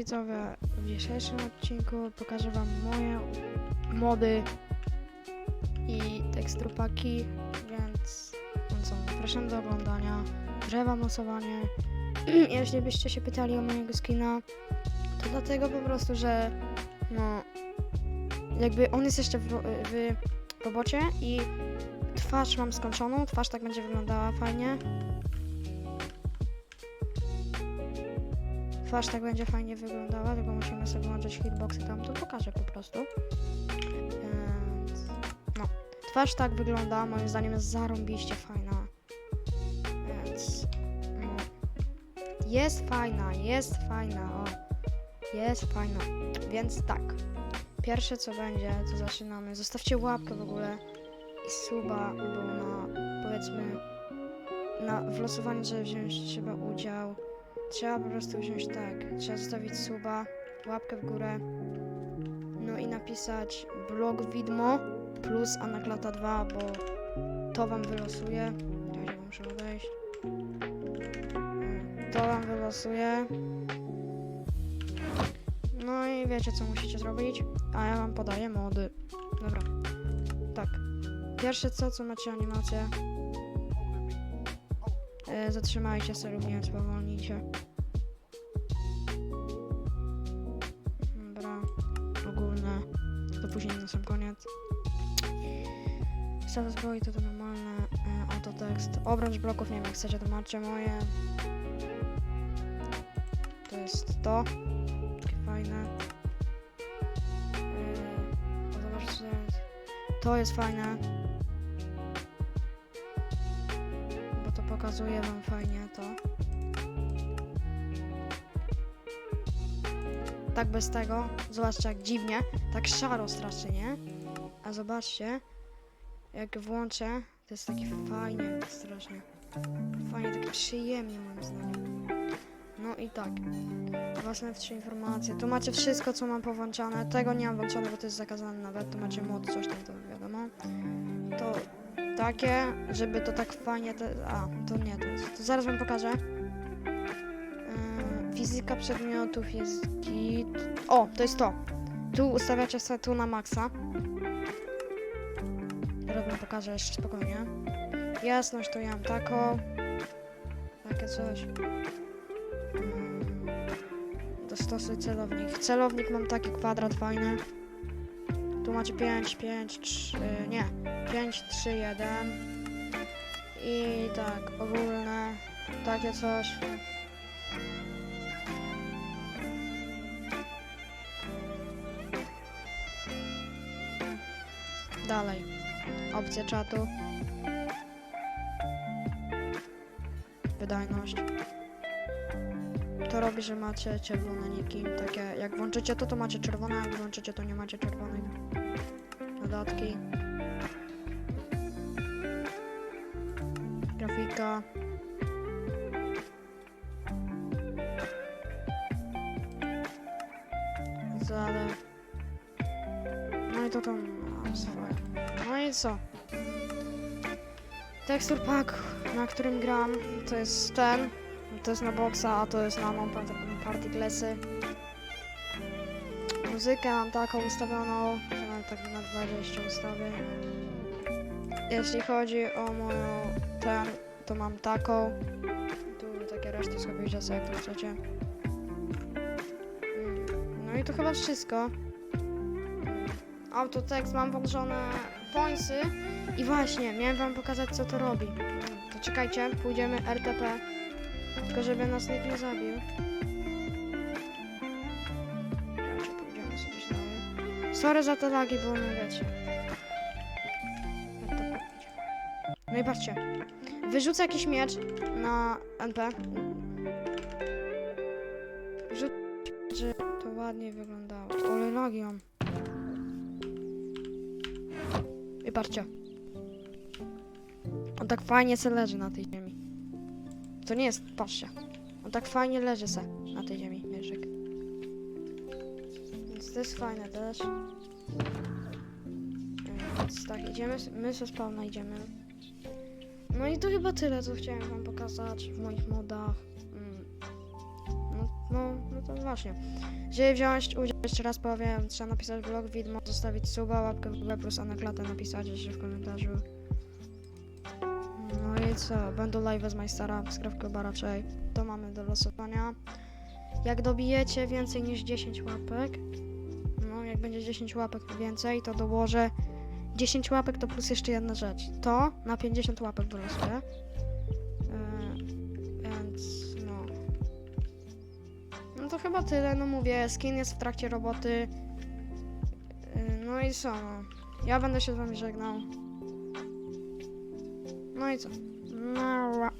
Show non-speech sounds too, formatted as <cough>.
widzowie, w dzisiejszym odcinku pokażę wam moje mody i teksturpaki, więc zapraszam do oglądania, drzewa mocowanie. <clears throat> Jeśli byście się pytali o mojego skina, to dlatego po prostu, że no jakby on jest jeszcze w, w robocie i twarz mam skończoną, twarz tak będzie wyglądała fajnie. Twarz tak będzie fajnie wyglądała, tylko musimy sobie włączyć hitboxy tam, to pokażę po prostu. Więc, no, twarz tak wygląda, moim zdaniem jest zarąbiście fajna. Więc, no, jest fajna, jest fajna, o, jest fajna. Więc tak, pierwsze co będzie, to zaczynamy. Zostawcie łapkę w ogóle i suba, bo na, powiedzmy, na, w losowaniu, żeby wziąć trzeba udział. Trzeba po prostu wziąć tak, trzeba zostawić suba, łapkę w górę, no i napisać blog widmo plus anaklata 2, bo to wam wylosuje. Czekajcie, muszę odejść. To wam wylosuje. No i wiecie co musicie zrobić, a ja wam podaję mody. Dobra, tak. Pierwsze co, co macie animację. E, zatrzymajcie sobie lub nie spowolnijcie. Później na sam koniec. Status zbroi to to normalne, e, autotekst. Obręcz bloków, nie wiem jak chcecie, to macie moje. To jest to, takie fajne. E, to jest fajne. Bo to pokazuje wam fajnie to. Tak bez tego. Zobaczcie jak dziwnie, tak szaro strasznie, nie? A zobaczcie, jak włączę, to jest takie fajnie strasznie. Fajnie, takie przyjemnie moim zdaniem. No i tak. Własne trzy informacje. Tu macie wszystko, co mam powłączane. Tego nie mam włączone, bo to jest zakazane nawet. Tu macie mod, coś tam, to wiadomo. To takie, żeby to tak fajnie... Te... A, to nie, to, to zaraz wam pokażę. Fizyka przedmiotów jest git. O, to jest to. Tu ustawiacie sobie tu na maksa. Wam pokażę jeszcze spokojnie. Jasność to ja mam taką. Takie coś. Mm, Dostosy celownik. Celownik mam taki kwadrat fajny. Tu macie 5, 5, 3, nie. 5, 3, 1. I tak, ogólne. Takie coś. Dalej. Opcja czatu. Wydajność. To robi, że macie czerwone niki. Takie, jak włączycie to, to macie czerwone, jak włączycie to nie macie czerwonych. Dodatki. Grafika. Zalew. No i to tam No i co? Tekstur pack, na którym gram, to jest ten. To jest na boxa, a to jest na mam party classy. Muzykę mam taką ustawioną, że mam tak na 20 ustawię. Jeśli chodzi o moją ten, to mam taką. Tu takie reszty sobie sobie jak. Mm, No i to chyba wszystko. Autotekst mam włączone pointsy i właśnie, miałem wam pokazać co to robi. To czekajcie, pójdziemy RTP, tylko żeby nas nikt nie zabił. Czekajcie, pójdziemy sobie. Sorry za te lagi, bo no wiecie. No i patrzcie, wyrzucę jakiś miecz na NP. Wrzucę, że to ładnie wyglądało. Ale lagi mam. I patrzcie. On tak fajnie se leży na tej ziemi. To nie jest, patrzcie. On tak fajnie leży se na tej ziemi, mieszek. Więc to jest fajne też. Więc tak, idziemy, my ze spawna idziemy. No i to chyba tyle, co chciałem wam pokazać w moich modach. Właśnie. Jeżeli wziąłeś udział, jeszcze raz powiem, trzeba napisać blog widmo, zostawić suba, łapkę w górę plus a na klatę napisać jeszcze w komentarzu. No i co, będą live z Majstara, skrawkę chyba raczej. To mamy do losowania. Jak dobijecie więcej niż 10 łapek, no jak będzie 10 łapek więcej, to dołożę 10 łapek to plus jeszcze jedna rzecz. To na 50 łapek wylosuję. Yy, więc no. No to chyba tyle, no mówię, skin jest w trakcie roboty. Yy, no i co, no. Ja będę się z wami żegnał. No i co? Nara.